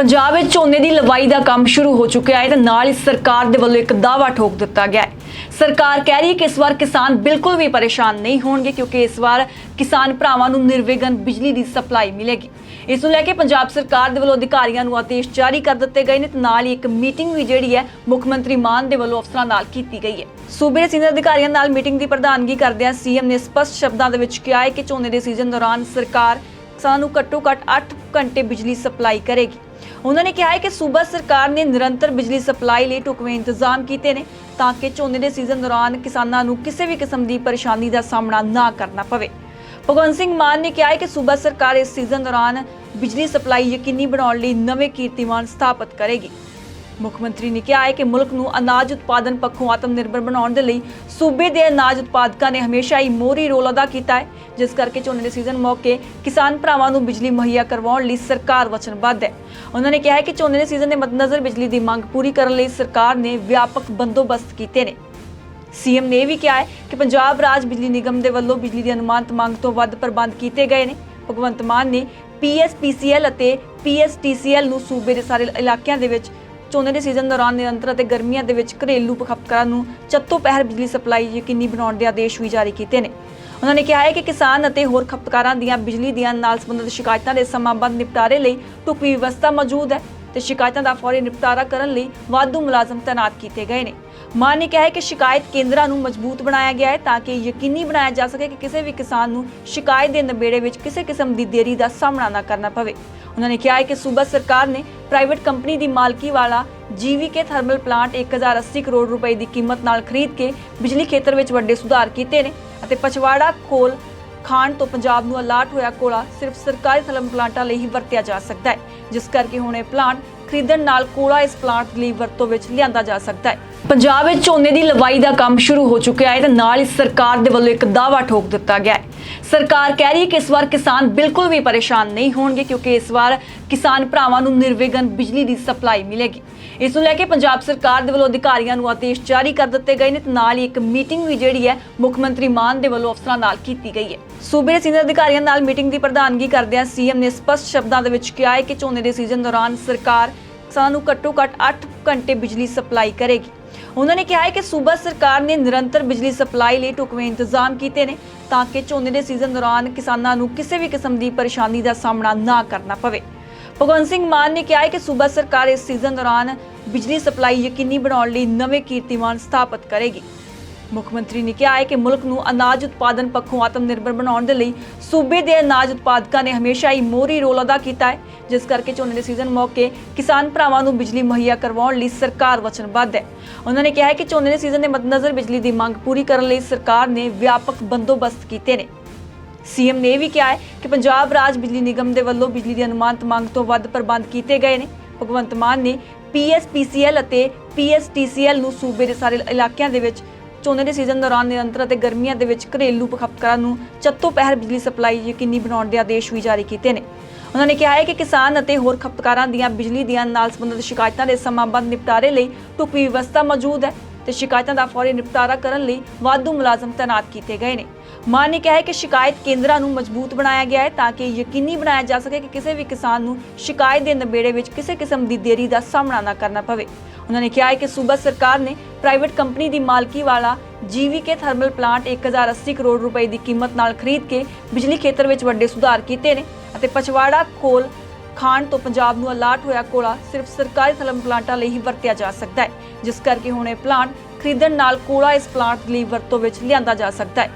ਪੰਜਾਬ ਵਿੱਚ ਝੋਨੇ ਦੀ ਲਵਾਈ ਦਾ ਕੰਮ ਸ਼ੁਰੂ ਹੋ ਚੁੱਕਿਆ ਹੈ ਤੇ ਨਾਲ ਹੀ ਸਰਕਾਰ ਦੇ ਵੱਲੋਂ ਇੱਕ ਦਾਅਵਾ ਠੋਕ ਦਿੱਤਾ ਗਿਆ ਹੈ। ਸਰਕਾਰ ਕਹਿ ਰਹੀ ਹੈ ਕਿ ਇਸ ਵਾਰ ਕਿਸਾਨ ਬਿਲਕੁਲ ਵੀ ਪਰੇਸ਼ਾਨ ਨਹੀਂ ਹੋਣਗੇ ਕਿਉਂਕਿ ਇਸ ਵਾਰ ਕਿਸਾਨ ਭਰਾਵਾਂ ਨੂੰ ਨਿਰਵਿਘਨ ਬਿਜਲੀ ਦੀ ਸਪਲਾਈ ਮਿਲੇਗੀ। ਇਸ ਨੂੰ ਲੈ ਕੇ ਪੰਜਾਬ ਸਰਕਾਰ ਦੇ ਵੱਲੋਂ ਅਧਿਕਾਰੀਆਂ ਨੂੰ ਆਦੇਸ਼ ਜਾਰੀ ਕਰ ਦਿੱਤੇ ਗਏ ਨੇ ਤੇ ਨਾਲ ਹੀ ਇੱਕ ਮੀਟਿੰਗ ਵੀ ਜਿਹੜੀ ਹੈ ਮੁੱਖ ਮੰਤਰੀ ਮਾਨ ਦੇ ਵੱਲੋਂ ਅਫਸਰਾਂ ਨਾਲ ਕੀਤੀ ਗਈ ਹੈ। ਸੂਬੇ ਦੇ ਸੀਨੀਅਰ ਅਧਿਕਾਰੀਆਂ ਨਾਲ ਮੀਟਿੰਗ ਦੀ ਪ੍ਰਧਾਨਗੀ ਕਰਦਿਆਂ ਸੀਐਮ ਨੇ ਸਪਸ਼ਟ ਸ਼ਬਦਾਂ ਦੇ ਵਿੱਚ ਕਿਹਾ ਹੈ ਕਿ ਝੋਨੇ ਦੇ ਸੀਜ਼ਨ ਦੌਰਾਨ ਸਰਕਾਰ ਕਿਸਾਨਾਂ ਨੂੰ ਘੱਟੋ ਘੱਟ 8 ਘੰਟੇ ਬਿਜਲੀ ਸਪਲਾਈ ਕਰੇਗੀ। ਉਹਨਾਂ ਨੇ ਕਿਹਾ ਹੈ ਕਿ ਸੂਬਾ ਸਰਕਾਰ ਨੇ ਨਿਰੰਤਰ ਬਿਜਲੀ ਸਪਲਾਈ ਲਈ ਢੁਕਵੇਂ ਇੰਤਜ਼ਾਮ ਕੀਤੇ ਨੇ ਤਾਂ ਕਿ ਝੋਨੇ ਦੇ ਸੀਜ਼ਨ ਦੌਰਾਨ ਕਿਸਾਨਾਂ ਨੂੰ ਕਿਸੇ ਵੀ ਕਿਸਮ ਦੀ ਪਰੇਸ਼ਾਨੀ ਦਾ ਸਾਹਮਣਾ ਨਾ ਕਰਨਾ ਪਵੇ। ਭਗਵੰਤ ਸਿੰਘ ਮਾਨ ਨੇ ਕਿਹਾ ਹੈ ਕਿ ਸੂਬਾ ਸਰਕਾਰ ਇਸ ਸੀਜ਼ਨ ਦੌਰਾਨ ਬਿਜਲੀ ਸਪਲਾਈ ਯਕੀਨੀ ਬਣਾਉਣ ਲਈ ਨਵੇਂ ਕੀਰਤੀਮਾਨ ਸਥਾਪਿਤ ਕਰੇਗੀ। ਮੁੱਖ ਮੰਤਰੀ ਨੇ ਕਿਹਾ ਹੈ ਕਿ ਮੁਲਕ ਨੂੰ ਅਨਾਜ ਉਤਪਾਦਨ ਪੱਖੋਂ ਆਤਮ ਨਿਰਭਰ ਬਣਾਉਣ ਦੇ ਲਈ ਸੂਬੇ ਦੇ ਅਨਾਜ ਉਤਪਾਦਕਾਂ ਨੇ ਹਮੇਸ਼ਾ ਹੀ ਮੋਹਰੀ ਰੋਲ ਅਦਾ ਕੀਤਾ ਹੈ, ਜਿਸ ਕਰਕੇ ਝੋਨੇ ਦੇ ਸੀਜ਼ਨ ਮੌਕੇ ਕਿਸਾਨ ਭਰਾਵਾਂ ਨੂੰ ਬਿਜਲੀ ਮੁਹੱਈਆ ਕਰਵਾਉਣ ਲਈ ਸਰਕਾਰ ਵਚਨਬੱਧ ਹੈ। ਉਹਨਾਂ ਨੇ ਕਿਹਾ ਹੈ ਕਿ ਝੋਨੇ ਦੇ ਸੀਜ਼ਨ ਦੇ ਮੱਦੇਨਜ਼ਰ ਬਿਜਲੀ ਦੀ ਮੰਗ ਪੂਰੀ ਕਰਨ ਲਈ ਸਰਕਾਰ ਨੇ ਵਿਆਪਕ ਬੰਦੋਬਸਤ ਕੀਤੇ ਨੇ। ਸੀਐਮ ਨੇ ਇਹ ਵੀ ਕਿਹਾ ਹੈ ਕਿ ਪੰਜਾਬ ਰਾਜ ਬਿਜਲੀ ਨਿਗਮ ਦੇ ਵੱਲੋਂ ਬਿਜਲੀ ਦੀ ਅਨੁਮਾਨਿਤ ਮੰਗ ਤੋਂ ਵੱਧ ਪ੍ਰਬੰਧ ਕੀਤੇ ਗਏ ਨੇ। ਭਗਵੰਤ ਮਾਨ ਨੇ ਪੀਐਸਪੀਸੀਐਲ ਅਤੇ ਪੀਐਸਟੀਸੀਐਲ ਨੂੰ ਸੂਬੇ ਦੇ ਸਾਰੇ ਇਲਾਕਿਆਂ ਦੇ ਵਿੱਚ ਝੋਨੇ ਦੇ ਸੀਜ਼ਨ ਦੌਰਾਨ ਨਿਰੰਤਰ ਅਤੇ ਗਰਮੀਆਂ ਦੇ ਵਿੱਚ ਘਰੇਲੂ ਖਪਤਕਾਰਾਂ ਨੂੰ ਚੱਤੋ ਪਹਿਰ ਬਿਜਲੀ ਸਪਲਾਈ ਯਕੀਨੀ ਬਣਾਉਣ ਦੇ ਆਦੇਸ਼ ਵੀ ਜਾਰੀ ਕੀਤੇ ਨੇ। ਉਹਨਾਂ ਨੇ ਕਿਹਾ ਹੈ ਕਿ ਕਿਸਾਨ ਅਤੇ ਹੋਰ ਖਪਤਕਾਰਾਂ ਦੀਆਂ ਬਿਜਲੀ ਦੀਆਂ ਨਾਲ ਸੰਬੰਧਿਤ ਸ਼ਿਕਾਇਤਾਂ ਦੇ ਸਮਾਂਬੱਧ ਨਿਪਟਾਰੇ ਲਈ ਢੁਕਵੀਂ ਵਿਵਸਥਾ ਮੌਜੂਦ ਹੈ ਤੇ ਸ਼ਿਕਾਇਤਾਂ ਦਾ ਫੌਰੀ ਨਿਪਟਾਰਾ ਕਰਨ ਲਈ ਵਾਧੂ ਮੁਲਾਜ਼ਮ ਤਾਇਨਾਤ ਕੀਤੇ ਗਏ ਨੇ। ਮਾਨ ਨੇ ਕਿਹਾ ਹੈ ਕਿ ਸ਼ਿਕਾਇਤ ਕੇਂਦਰਾਂ ਨੂੰ ਮਜ਼ਬੂਤ ਬਣਾਇਆ ਗਿਆ ਹੈ ਤਾਂ ਕਿ ਯਕੀਨੀ ਬਣਾਇਆ ਜਾ ਸਕੇ ਕਿ ਕਿਸੇ ਵੀ ਕਿਸਾਨ ਨੂੰ ਸ਼ਿਕਾਇਤ ਦੇ ਨਿਬੇੜੇ ਵਿੱਚ ਕਿਸੇ ਕਿਸਮ ਦੀ ਦੇਰੀ ਦਾ ਸਾਹਮਣਾ ਨਾ ਕਰਨਾ ਪਵੇ। ਉਹਨਾਂ ਨੇ ਕਿਹਾ ਹੈ ਕਿ ਸੂਬਾ ਸਰਕਾਰ ਨੇ ਪ੍ਰਾਈਵੇਟ ਕੰਪਨੀ ਦੀ ਮਾਲਕੀ ਵਾਲਾ ਜੀਵੀਕੇ ਥਰਮਲ ਪਲਾਂਟ 1080 ਕਰੋੜ ਰੁਪਏ ਦੀ ਕੀਮਤ ਨਾਲ ਖਰੀਦ ਕੇ ਬਿਜਲੀ ਖੇਤਰ ਵਿੱਚ ਵੱਡੇ ਸੁਧਾਰ ਕੀਤੇ ਨੇ ਅਤੇ ਪਚਵਾੜਾ ਕੋਲ ਖਾਣ ਤੋਂ ਪੰਜਾਬ ਨੂੰ ਅਲਾਟ ਹੋਇਆ ਕੋਲਾ ਸਿਰਫ ਸਰਕਾਰੀ ਥਰਮਲ ਪਲਾਂਟਾਂ ਲਈ ਹੀ ਵਰਤਿਆ ਜਾ ਸਕਦਾ ਹੈ, ਜਿਸ ਕਰਕੇ ਹੁਣ ਇਹ ਪਲਾਂਟ ਖਰੀਦਣ ਨਾਲ ਕੋਲਾ ਇਸ ਪਲਾਂਟ ਲਈ ਵਰਤੋਂ ਵਿੱਚ ਲਿਆਂਦਾ ਜਾ ਸਕਦਾ ਹੈ। ਪੰਜਾਬ ਵਿੱਚ ਝੋਨੇ ਦੀ ਲਵਾਈ ਦਾ ਕੰਮ ਸ਼ੁਰੂ ਹੋ ਚੁੱਕਿਆ ਹੈ ਤੇ ਨਾਲ ਹੀ ਸਰਕਾਰ ਦੇ ਵੱਲੋਂ ਇੱਕ ਦਾਅਵਾ ਠੋਕ ਦਿੱਤਾ ਗਿਆ ਹੈ। ਸਰਕਾਰ ਕਹਿ ਰਹੀ ਹੈ ਕਿ ਇਸ ਵਾਰ ਕਿਸਾਨ ਬਿਲਕੁਲ ਵੀ ਪਰੇਸ਼ਾਨ ਨਹੀਂ ਹੋਣਗੇ ਕਿਉਂਕਿ ਇਸ ਵਾਰ ਕਿਸਾਨ ਭਰਾਵਾਂ ਨੂੰ ਨਿਰਵਿਘਨ ਬਿਜਲੀ ਦੀ ਸਪਲਾਈ ਮਿਲੇਗੀ। ਇਸ ਨੂੰ ਲੈ ਕੇ ਪੰਜਾਬ ਸਰਕਾਰ ਦੇ ਵੱਲੋਂ ਅਧਿਕਾਰੀਆਂ ਨੂੰ ਆਦੇਸ਼ ਜਾਰੀ ਕਰ ਦਿੱਤੇ ਗਏ ਨੇ ਤੇ ਨਾਲ ਹੀ ਇੱਕ ਮੀਟਿੰਗ ਵੀ ਜਿਹੜੀ ਹੈ ਮੁੱਖ ਮੰਤਰੀ ਮਾਨ ਦੇ ਵੱਲੋਂ ਅਫਸਰਾਂ ਨਾਲ ਕੀਤੀ ਗਈ ਹੈ। ਸੂਬੇ ਦੇ ਸੀਨੀਅਰ ਅਧਿਕਾਰੀਆਂ ਨਾਲ ਮੀਟਿੰਗ ਦੀ ਪ੍ਰਧਾਨਗੀ ਕਰਦਿਆਂ ਸੀਐਮ ਨੇ ਸਪਸ਼ਟ ਸ਼ਬਦਾਂ ਦੇ ਵਿੱਚ ਕਿਹਾ ਹੈ ਕਿ ਝੋਨੇ ਦੇ ਸੀਜ਼ਨ ਦੌਰਾਨ ਸਰਕਾਰ ਕਿਸਾਨਾਂ ਨੂੰ ਘੱਟੋ ਘੱਟ 8 ਘੰਟੇ ਬਿਜਲੀ ਸਪਲਾਈ ਕਰੇਗੀ। ਉਹਨਾਂ ਨੇ ਕਿਹਾ ਹੈ ਕਿ ਸੂਬਾ ਸਰਕਾਰ ਨੇ ਨਿਰੰਤਰ ਬਿਜਲੀ ਸਪਲਾਈ ਲਈ ਢੁਕਵੇਂ ਇੰਤਜ਼ਾਮ ਕੀਤੇ ਨੇ ਤਾਂ ਕਿ ਝੋਨੇ ਦੇ ਸੀਜ਼ਨ ਦੌਰਾਨ ਕਿਸਾਨਾਂ ਨੂੰ ਕਿਸੇ ਵੀ ਕਿਸਮ ਦੀ ਪਰੇਸ਼ਾਨੀ ਦਾ ਸਾਹਮਣਾ ਨਾ ਕਰਨਾ ਪਵੇ। ਭਗਵੰਤ ਸਿੰਘ ਮਾਨ ਨੇ ਕਿਹਾ ਹੈ ਕਿ ਸੂਬਾ ਸਰਕਾਰ ਇਸ ਸੀਜ਼ਨ ਦੌਰਾਨ ਬਿਜਲੀ ਸਪਲਾਈ ਯਕੀਨੀ ਬਣਾਉਣ ਲਈ ਨਵੇਂ ਕੀਰਤੀਮਾਨ ਸਥਾਪਿਤ ਕਰੇਗੀ। ਮੁੱਖ ਮੰਤਰੀ ਨੇ ਕਿਹਾ ਹੈ ਕਿ ਮੁਲਕ ਨੂੰ ਅਨਾਜ ਉਤਪਾਦਨ ਪੱਖੋਂ ਆਤਮ ਨਿਰਭਰ ਬਣਾਉਣ ਦੇ ਲਈ ਸੂਬੇ ਦੇ ਅਨਾਜ ਉਤਪਾਦਕਾਂ ਨੇ ਹਮੇਸ਼ਾ ਹੀ ਮੋਹਰੀ ਰੋਲ ਅਦਾ ਕੀਤਾ ਹੈ, ਜਿਸ ਕਰਕੇ ਝੋਨੇ ਦੇ ਸੀਜ਼ਨ ਮੌਕੇ ਕਿਸਾਨ ਭਰਾਵਾਂ ਨੂੰ ਬਿਜਲੀ ਮੁਹੱਈਆ ਕਰਵਾਉਣ ਲਈ ਸਰਕਾਰ ਵਚਨਬੱਧ ਹੈ। ਉਹਨਾਂ ਨੇ ਕਿਹਾ ਹੈ ਕਿ ਝੋਨੇ ਦੇ ਸੀਜ਼ਨ ਦੇ ਮੱਦੇਨਜ਼ਰ ਬਿਜਲੀ ਦੀ ਮੰਗ ਪੂਰੀ ਕਰਨ ਲਈ ਸਰਕਾਰ ਨੇ ਵਿਆਪਕ ਬੰਦੋਬਸਤ ਕੀਤੇ ਨੇ। ਸੀਐਮ ਨੇ ਇਹ ਵੀ ਕਿਹਾ ਹੈ ਕਿ ਪੰਜਾਬ ਰਾਜ ਬਿਜਲੀ ਨਿਗਮ ਦੇ ਵੱਲੋਂ ਬਿਜਲੀ ਦੀ ਅਨੁਮਾਨਿਤ ਮੰਗ ਤੋਂ ਵੱਧ ਪ੍ਰਬੰਧ ਕੀਤੇ ਗਏ ਨੇ। ਭਗਵੰਤ ਮਾਨ ਨੇ ਪੀਐਸਪੀਸੀਐਲ ਅਤੇ ਪੀਐਸਟੀਸੀਐਲ ਨੂੰ ਸੂਬੇ ਦੇ ਸਾਰੇ ਇਲਾਕਿਆਂ ਦੇ ਵਿੱਚ ਝੋਨੇ ਦੇ ਸੀਜ਼ਨ ਦੌਰਾਨ ਨਿਰੰਤਰ ਅਤੇ ਗਰਮੀਆਂ ਦੇ ਵਿੱਚ ਘਰੇਲੂ ਖਪਤਕਾਰਾਂ ਨੂੰ ਚੱਤੋ ਪਹਿਰ ਬਿਜਲੀ ਸਪਲਾਈ ਯਕੀਨੀ ਬਣਾਉਣ ਦੇ ਆਦੇਸ਼ ਵੀ ਜਾਰੀ ਕੀਤੇ ਨੇ। ਉਹਨਾਂ ਨੇ ਕਿਹਾ ਹੈ ਕਿ ਕਿਸਾਨ ਅਤੇ ਹੋਰ ਖਪਤਕਾਰਾਂ ਦੀਆਂ ਬਿਜਲੀ ਦੀਆਂ ਨਾਲ ਸੰਬੰਧਿਤ ਸ਼ਿਕਾਇਤਾਂ ਦੇ ਸਮਾਂਬੱਧ ਨਿਪਟਾਰੇ ਲਈ ਢੁਕਵੀਂ ਵਿਵਸਥਾ ਮੌਜੂਦ ਹੈ। ਤੇ ਸ਼ਿਕਾਇਤਾਂ ਦਾ ਫੌਰੀ ਨਿਪਟਾਰਾ ਕਰਨ ਲਈ ਵਾਧੂ ਮੁਲਾਜ਼ਮ ਤਾਇਨਾਤ ਕੀਤੇ ਗਏ ਨੇ। ਮਾਨ ਨੇ ਕਿਹਾ ਹੈ ਕਿ ਸ਼ਿਕਾਇਤ ਕੇਂਦਰਾਂ ਨੂੰ ਮਜ਼ਬੂਤ ਬਣਾਇਆ ਗਿਆ ਹੈ ਤਾਂ ਕਿ ਯਕੀਨੀ ਬਣਾਇਆ ਜਾ ਸਕੇ ਕਿ ਕਿਸੇ ਵੀ ਕਿਸਾਨ ਨੂੰ ਸ਼ਿਕਾਇਤ ਦੇ ਨਬੇੜੇ ਵਿੱਚ ਕਿਸੇ ਕਿਸਮ ਦੀ ਦੇਰੀ ਦਾ ਸਾਹਮਣਾ ਨਾ ਕਰਨਾ ਪਵੇ। ਉਹਨਾਂ ਨੇ ਕਿਹਾ ਹੈ ਕਿ ਸੂਬਾ ਸਰਕਾਰ ਨੇ ਪ੍ਰਾਈਵੇਟ ਕੰਪਨੀ ਦੀ ਮਾਲਕੀ ਵਾਲਾ ਜੀਵੀਕੇ ਥਰਮਲ ਪਲਾਂਟ 1080 ਕਰੋੜ ਰੁਪਏ ਦੀ ਕੀਮਤ ਨਾਲ ਖਰੀਦ ਕੇ ਬਿਜਲੀ ਖੇਤਰ ਵਿੱਚ ਵੱਡੇ ਸੁਧਾਰ ਕੀਤੇ ਨੇ ਅਤੇ ਪਚਵਾੜਾ ਕੋਲ ਖਾਣ ਤੋਂ ਪੰਜਾਬ ਨੂੰ ਅਲਾਟ ਹੋਇਆ ਕੋਲਾ, ਸਿਰਫ ਸਰਕਾਰੀ ਥਰਮਲ ਪਲਾਂਟਾਂ ਲਈ ਹੀ ਵਰਤਿਆ ਜਾ ਸਕਦਾ ਹੈ, ਜਿਸ ਕਰਕੇ ਹੁਣ ਇਹ ਪਲਾਂਟ ਖਰੀਦਣ ਨਾਲ ਕੋਲਾ ਇਸ ਪਲਾਂਟ ਲਈ ਵਰਤੋਂ ਵਿੱਚ ਲਿਆਂਦਾ ਜਾ ਸਕਦਾ ਹੈ।